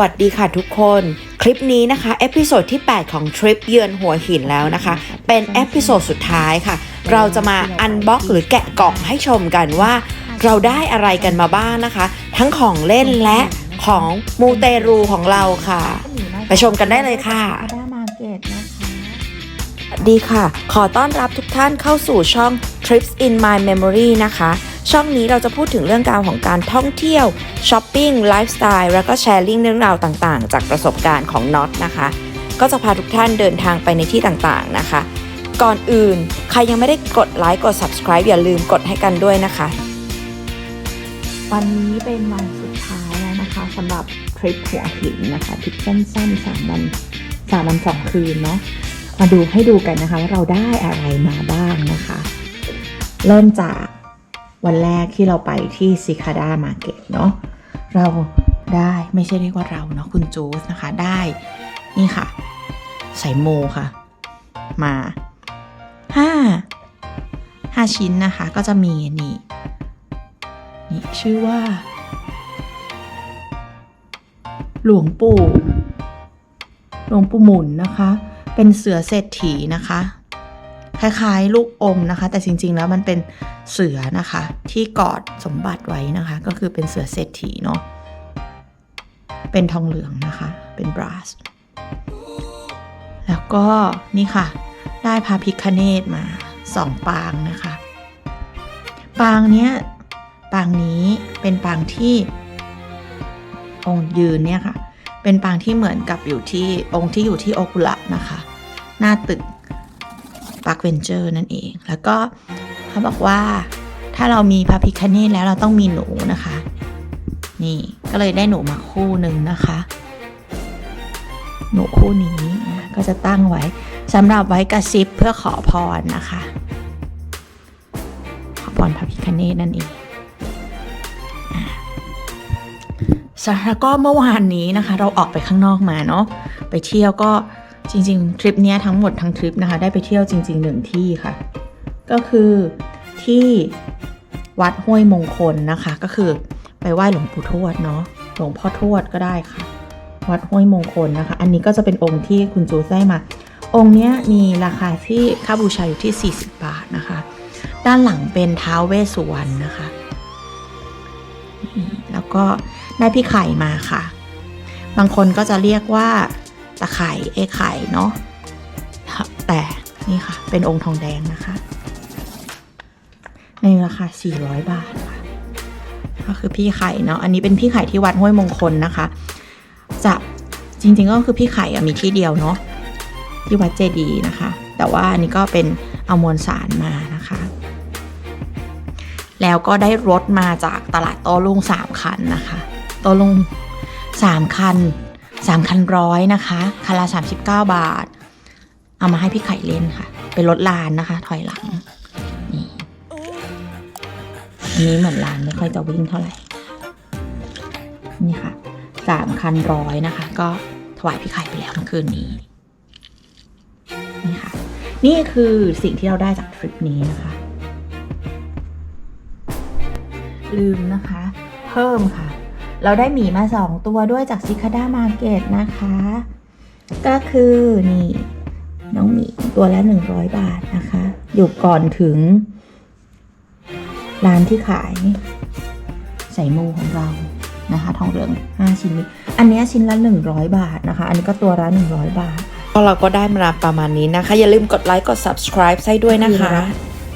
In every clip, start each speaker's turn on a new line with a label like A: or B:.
A: วัสดีค่ะทุกคน คลิปนี้นะคะเอพิโซดที่ 8 ของทริปเยือนหัวหินแล้วนะคะ เป็นเอพิโซดสุดท้ายค่ะ เราจะมาอันบ็อกหรือแกะกล่องให้ชมกันว่า เราได้อะไรกันมาบ้างนะคะ ทั้งของเล่นและของมูเตรูของเราค่ะ ไปชมกันได้เลยค่ะ
B: ดีค่ะ
A: ขอต้อนรับทุกท่านเข้าสู่ช่อง Trips in My Memory นะคะ ช่องนี้เราจะพูดถึงเรื่องราวของการท่องเที่ยวช้อปปิ้งไลฟ์สไตล์แล้วก็แชร์ลิงเรื่องราวต่างๆ จากประสบการณ์ของน็อตนะคะ ก็จะพาทุกท่านเดินทางไปในที่ต่างๆนะคะ ก่อนอื่นใครยังไม่ได้กดไลค์กด subscribe อย่าลืมกดให้กันด้วยนะคะ
B: วันนี้เป็นวันสุดท้ายแล้วนะคะสำหรับทริปหัวหินนะคะทริปสั้นๆสามวันสามวันสองคืนเนาะมาดูให้ดูกันนะคะว่าเราได้อะไรมาบ้างนะคะ เริ่มจาก วันแรกที่เราไปที่ซิคาดามาเก็ตเนาะเราได้ไม่ใช่เรียกว่าเราเนาะคุณจูสนะคะได้นี่ค่ะใส่โมค่ะ มาห้าห้าชิ้นนะคะก็จะมีนี่นี่ชื่อว่า หลวงปู่หลวงปู่หมุนนะคะ เป็นเสือเศรษฐีนะคะ คล้ายๆ ลูกอมนะคะ แต่จริงๆแล้วมันเป็นเสือนะคะ ที่กอดสมบัติไว้นะคะ ก็คือเป็นเสือเศรษฐีเนาะเป็นทองเหลืองนะคะ เป็นบราสแล้วก็นี่ค่ะ ได้พาพิคเนตมาสองปางนะคะ ปางเนี้ยปางนี้เป็นปางที่องค์ยืนเนี่ยค่ะ เป็นปางที่เหมือนกับอยู่ที่องค์ที่อยู่ที่โอกุระนะคะ หน้าตึก ปาร์คเวนเจอร์นั่นเอง แล้วก็เขาบอกว่าถ้าเรามีพระพิคเนตแล้วเราต้องมีหนูนะคะ นี่ก็เลยได้หนูมาคู่หนึ่งนะคะ หนูคู่นี้ก็จะตั้งไว้สำหรับไว้กระซิบเพื่อขอพรนะคะ ขอพรพระพิคเนตนั่นเองสแล้วก็เมื่อวานนี้นะคะ เราออกไปข้างนอกมาเนาะไปเที่ยวก็ จริงๆ ทริปนี้ทั้งหมดทั้งทริปนะคะ ได้ไปเที่ยวจริงๆหนึ่งที่ค่ะ ก็คือที่วัดห้วยมงคลนะคะ ก็คือไปไหว้หลวงปู่ทวดเนาะหลวงพ่อทวดก็ได้ค่ะ วัดห้วยมงคลนะคะ อันนี้ก็จะเป็นองค์ที่คุณจูได้มา องค์นี้มีราคาที่ค่าบูชาอยู่ที่ 40 บาทนะคะ ด้านหลังเป็นท้าวเวสสุวรรณนะคะ แล้วก็ได้พี่ไข่มาค่ะ บางคนก็จะเรียกว่า ตะไคร่เอไข่เนาะแต่นี่ค่ะ เป็นองค์ทองแดงนะคะ ในราคา 400 บาทค่ะก็คือพี่ไข่เนาะอันนี้เป็นพี่ไข่ที่วัดห้วยมงคลนะคะ จะจริงๆก็คือพี่ไข่อะมีที่เดียวเนาะที่วัดเจดีย์นะคะ แต่ว่าอันนี้ก็เป็นเอามวลสารมานะคะ แล้วก็ได้รถมาจากตลาดโต้ลุงสามคันนะคะโต้ลุงสามคัน สามคันร้อยนะคะคันละสามสิบเก้าบาท เอามาให้พี่ไข่เล่นค่ะ เป็นรถลานนะคะ ถอยหลัง นี่อันนี้เหมือนลานไม่ค่อยจะวิ่งเท่าไหร่ นี่ค่ะสามคันร้อยนะคะ ก็ถวายพี่ไข่ไปแล้วเมื่อคืนนี้ นี่ค่ะ นี่คือสิ่งที่เราได้จากทริปนี้นะคะ ลืมนะคะ เพิ่มค่ะ เราได้หมีมาสองตัวด้วยจากซิคาด้ามาร์เก็ตนะคะ ก็คือนี่น้องหมีตัวละ 100 บาทนะคะ อยู่ก่อนถึง ร้านที่ขายใส่มูของเรานะคะ ทองเหลือง5ชิ้นนี้ อันเนี้ยชิ้นละ 100 บาทนะคะ อันนี้ก็ตัวละ 100 บาท
A: ก็เราก็ได้มาประมาณนี้นะคะ อย่าลืมกดไลค์กด subscribe ให้ด้วยนะคะ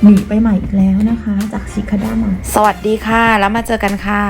B: หนีไปใหม่อีกแล้วนะคะ จากซิคาด้ามา
A: สวัสดีค่ะ แล้วมาเจอกันค่ะ